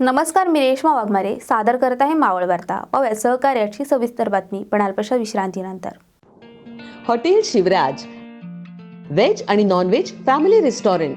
नमस्कार मी रेश्मा वाघमारे. सादर करत आहे मावळ वार्ता पाहूया सहकार्याची सविस्तर बातमी पण अल्पशा विश्रांतीनंतर. हॉटेल शिवराज व्हेज आणि non veg family restaurant.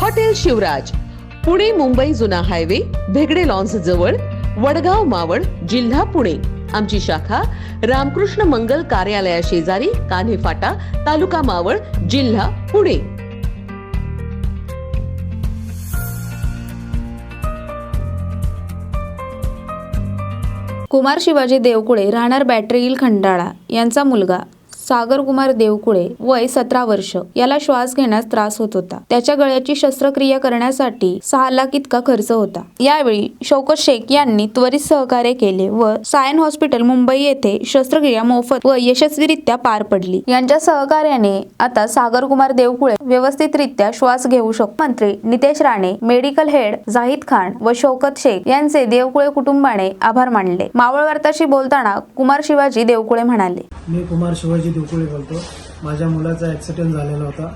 Hotel Shivraj Pune Mumbai जुना हायवे भेगडे लॉन्स जवळ वडगाव मावळ जिल्हा पुणे. आमची शाखा रामकृष्ण मंगल कार्यालया शेजारी कान्हे फाटा तालुका मावळ जिल्हा पुणे. कुमार शिवाजी देवकुळे राहणार बॅटरील खंडाळा यांचा मुलगा. सागर कुमार देवकुळे वय सतरा वर्ष. याला श्वास घेण्यास त्रास होत होता. त्याच्या गळ्याची शस्त्रक्रिया करण्यासाठी सहा लाख इतका खर्च होता. यावेळी शौकत शेख यांनी त्वरित सहकार्य केले व सायन हॉस्पिटल मुंबई येथे शस्त्रक्रिया मोफत व यशस्वीरित्या पार पडली. यांच्या सहकार्याने आता सागर कुमार देवकुळे व्यवस्थितरित्या श्वास घेऊ शकतो. मंत्री नितेश राणे मेडिकल हेड जाहीद खान व शौकत शेख यांचे देवकुळे कुटुंबाने आभार मानले. मावळ वार्ताशी बोलताना कुमार शिवाजी देवकुळे म्हणाले. मी कुमार शिवाजी देवकुळे बोलतो. माझ्या मुलाचा ॲक्सिडेंट झालेला होता.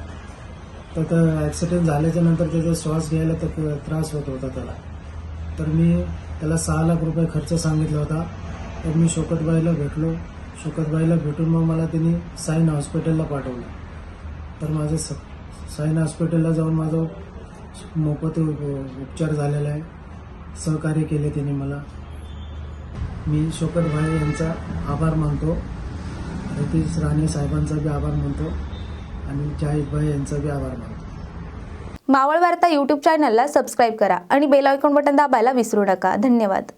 तर त्या ॲक्सिडेंट झाल्याच्यानंतर त्याचा श्वास घ्यायला तर त्रास होत होता त्याला. तर मी त्याला सहा लाख रुपये खर्च सांगितला होता. तर मी शोकतबाईला भेटलो. शोकतबाईला भेटून मग मला त्यांनी साईन हॉस्पिटलला पाठवलं. तर माझं स साईन हॉस्पिटलला जाऊन माझं मोफत उप- उपचार झालेला आहे. सहकार्य केले त्यांनी मला. मी शोकतभाई यांचा आभार मानतो. रितेश राणे साहेबांचा बी आभार मानतो आणि जाहीदभाई यांचा बी आभार मानतो. मावळ वार्ता यूट्यूब चॅनलला सबस्क्राईब करा आणि बेल आयकॉन बटन दाबायला विसरू नका. धन्यवाद.